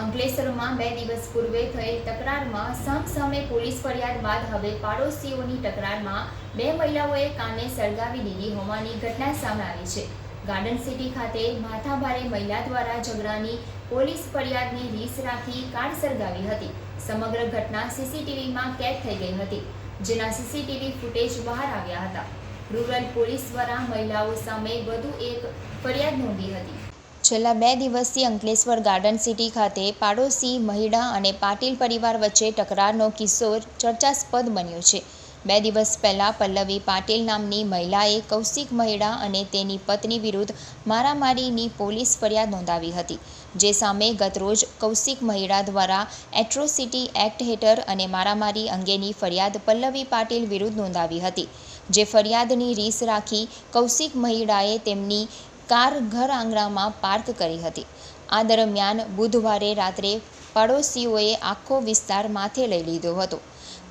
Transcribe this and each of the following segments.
અંકલેશ્વરમાં બે દિવસ પૂર્વે થયેલ તકરારમાં સામે પોલીસ ફરિયાદ બાદ હવે પાડોશીઓની તકરારમાં બે મહિલાઓએ કાને સળગાવી દીધી હોવાની ઘટના સામે આવી છે. ગાર્ડન સિટી ખાતે માથાભારે મહિલા દ્વારા ઝઘડાની પોલીસ ફરિયાદની રીસ રાખી કાર સળગાવી હતી. સમગ્ર ઘટના સીસીટીવીમાં કેદ થઈ ગઈ હતી, જેના સીસીટીવી ફૂટેજ બહાર આવ્યા હતા. રૂરલ પોલીસ દ્વારા મહિલાઓ સામે વધુ એક ફરિયાદ નોંધી હતી. છેલ્લા બે દિવસથી અંકલેશ્વર ગાર્ડન સિટી ખાતે પાડોશી મહિડા અને પાટીલ પરિવાર વચ્ચે તકરારનો કિસ્સો ચર્ચાસ્પદ બન્યો છે. બે દિવસ પહેલાં પલ્લવી પાટીલ નામની મહિલાએ કૌશિક મહિડા અને તેની પત્ની વિરુદ્ધ મારામારીની પોલીસ ફરિયાદ નોંધાવી હતી, જે સામે ગતરોજ કૌશિક મહિડા દ્વારા એટ્રોસિટી એક્ટ હેઠળ અને મારામારી અંગેની ફરિયાદ પલ્લવી પાટીલ વિરુદ્ધ નોંધાવી હતી, જે ફરિયાદની રીસ રાખી કૌશિક મહિડાએ તેમની કાર ઘર આંગણામાં પાર્ક કરી હતી. આ દરમિયાન બુધવારે રાત્રે પડોશીઓએ આખો વિસ્તાર માથે લઈ લીધો હતો.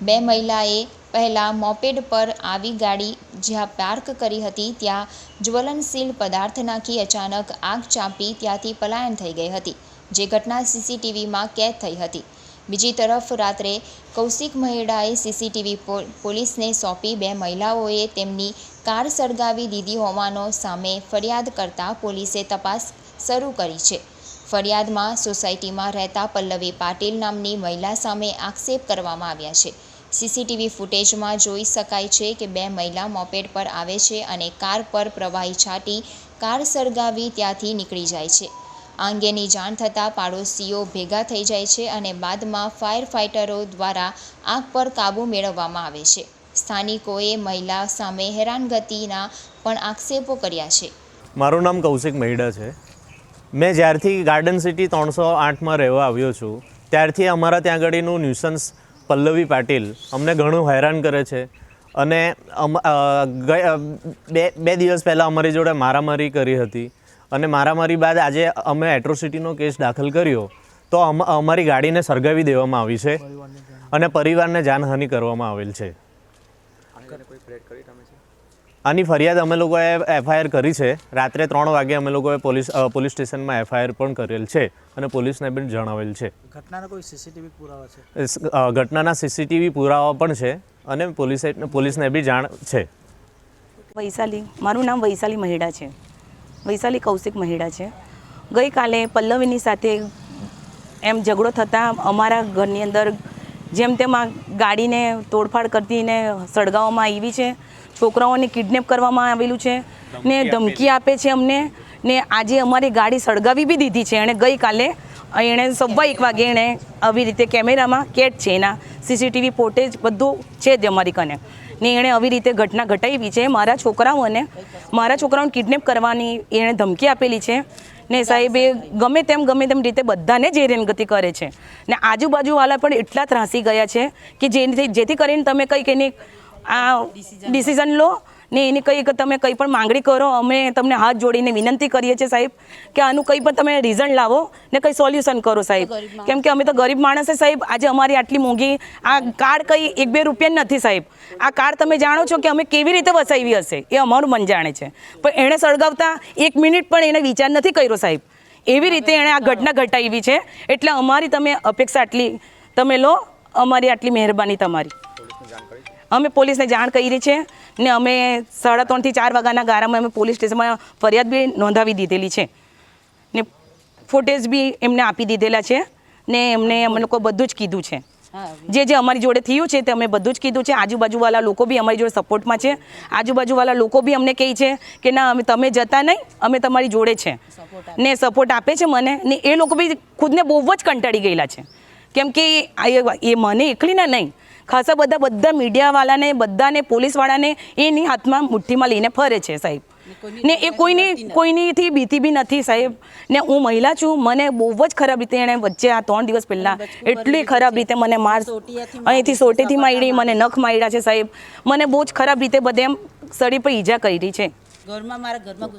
બે મહિલાએ પહેલાં મોપેડ પર આવી ગાડી જ્યાં પાર્ક કરી હતી ત્યાં જ્વલનશીલ પદાર્થ નાખી અચાનક આગ ચાંપી ત્યાંથી પલાયન થઈ ગઈ હતી, જે ઘટના સીસીટીવીમાં કેદ થઈ હતી. બીજી તરફ રાત્રે કૌશિક મહેડાએ સીસીટીવી પોલીસને સોંપી બે મહિલાઓએ તેમની કાર સળગાવી દીધી હોવાનો સામે ફરિયાદ કરતા પોલીસે તપાસ શરૂ કરી છે. ફરિયાદમાં સોસાયટીમાં રહેતા પલ્લવી પાટીલ નામની મહિલા સામે આક્ષેપ કરવામાં આવ્યા છે. સીસીટીવી ફૂટેજમાં જોઈ શકાય છે કે બે મહિલા મોપેડ પર આવે છે અને કાર પર પ્રવાહી છાંટી કાર સળગાવી ત્યાંથી નીકળી જાય છે. આ અંગેની જાણ થતાં પાડોશીઓ ભેગા થઈ જાય છે અને બાદમાં ફાયર ફાઇટરો દ્વારા આગ પર કાબૂ મેળવવામાં આવે છે. સ્થાનિકોએ મહિલા સામે હેરાનગતિના પણ આક્ષેપો કર્યા છે. મારું નામ કૌશિક મહિડા છે. મેં જ્યારથી ગાર્ડન સિટી ત્રણસો આઠમાં રહેવા આવ્યો છું, ત્યારથી અમારા ત્યાં આગળનું ન્યુસન્સ પલ્લવી પાટીલ અમને ઘણું હેરાન કરે છે અને બે બે દિવસ પહેલાં અમારી જોડે મારામારી કરી હતી. અને મારામારી બાદ આજે અમે એટ્રોસિટીનો કેસ દાખલ કર્યો તો અમ- અમારી ગાડીને સળગાવી દેવામાં આવી છે અને પરિવારને જાનહાનિ કરવામાં આવેલ છે. આની ફરિયાદ અમે લોકોએ એફઆઈઆર કરી છે. રાત્રે ત્રણ વાગે અમે લોકોએ પોલીસ પોલીસ સ્ટેશનમાં એફઆઈઆર પણ કરેલ છે અને પોલીસને પણ જણાવેલ છે. ઘટનાના કોઈ સીસીટીવી પુરાવા છે? ઘટનાના સીસીટીવી પુરાવા પણ છે અને પોલીસે પોલીસને બી જાણ છે. વૈશાલી મારું નામ વૈશાલી મહેડા છે. વૈશાલી કૌશિક મહિડા છે. ગઈકાલે પલ્લવીની સાથે એમ ઝઘડો થતાં અમારા ઘરની અંદર જેમ તેમ આ ગાડીને તોડફાડ કરતીને સળગાવવામાં આવી છે. છોકરાઓને કિડનેપ કરવામાં આવેલું છે ને ધમકી આપે છે અમને ને આજે અમારી ગાડી સળગાવી બી દીધી છે. એણે ગઈકાલે એણે સવા એક વાગે એણે આવી રીતે કેમેરામાં કેટ છે એના સીસીટીવી ફોટેજ બધું છે જ અમારી કને ને એણે આવી રીતે ઘટના ઘટાવી છે. મારા છોકરાઓને મારા છોકરાઓને કિડનેપ કરવાની એણે ધમકી આપેલી છે. ને સાહેબ ગમે તેમ ગમે તેમ રીતે બધાને જે રેનગતિ કરે છે. ને આજુબાજુવાળા પણ એટલા ત્રાસી ગયા છે કે જેથી જેથી કરીને તમે કંઈક એની આ ડિસિઝન લો. ને એની કંઈક તમે કંઈ પણ માંગણી કરો અમે તમને હાથ જોડીને વિનંતી કરીએ છીએ સાહેબ કે આનું કંઈ પણ તમે રિઝલ્ટ લાવો ને કંઈ સોલ્યુશન કરો સાહેબ. કેમ કે અમે તો ગરીબ માણસ છે સાહેબ. આજે અમારી આટલી મોંઘી આ કાર્ડ કંઈ એક બે રૂપિયા નથી સાહેબ. આ કાર્ડ તમે જાણો છો કે અમે કેવી રીતે વસાવી હશે એ અમારું મન જાણે છે. પણ એણે સળગાવતા એક મિનિટ પણ એને વિચાર નથી કર્યો સાહેબ. એવી રીતે એણે આ ઘટના ઘટાવી છે. એટલે અમારી તમે અપેક્ષા આટલી તમે લો અમારી આટલી મહેરબાની તમારી. અમે પોલીસને જાણ કરી છે ને અમે સાડા ત્રણથી ચાર વાગ્યાના ગારામાં અમે પોલીસ સ્ટેશનમાં ફરિયાદ બી નોંધાવી દીધેલી છે. ને ફોટેજ બી એમને આપી દીધેલા છે ને એમને અમે લોકો બધું જ કીધું છે. જે જે અમારી જોડે થયું છે તે અમે બધું જ કીધું છે. આજુબાજુવાળા લોકો બી અમારી જોડે સપોર્ટમાં છે. આજુબાજુવાળા લોકો બી અમને કહે છે કે ના, અમે તમે જતા નહીં, અમે તમારી જોડે છે. ને સપોર્ટ આપે છે મને ને એ લોકો બી ખુદને બહુ જ કંટાળી ગયેલા છે. કેમ કે એ મને એકલીને નહીં ખાસા બધા બધા મીડિયાવાળાને બધાને પોલીસવાળાને એની હાથમાં મુઠ્ઠીમાં લઈને ફરે છે સાહેબ. ને એ કોઈની કોઈનીથી બીતી બી નથી સાહેબ. ને હું મહિલા છું મને બહુ જ ખરાબ રીતે એણે વચ્ચે આ ત્રણ દિવસ પહેલાં એટલી ખરાબ રીતે મને માર અહીંથી સોટેથી મારી મને નખ માર્યા છે સાહેબ. મને બહુ જ ખરાબ રીતે બધે એમ સડી પર ઈજા કરી છે. ઘરમાં મારા ઘરમાં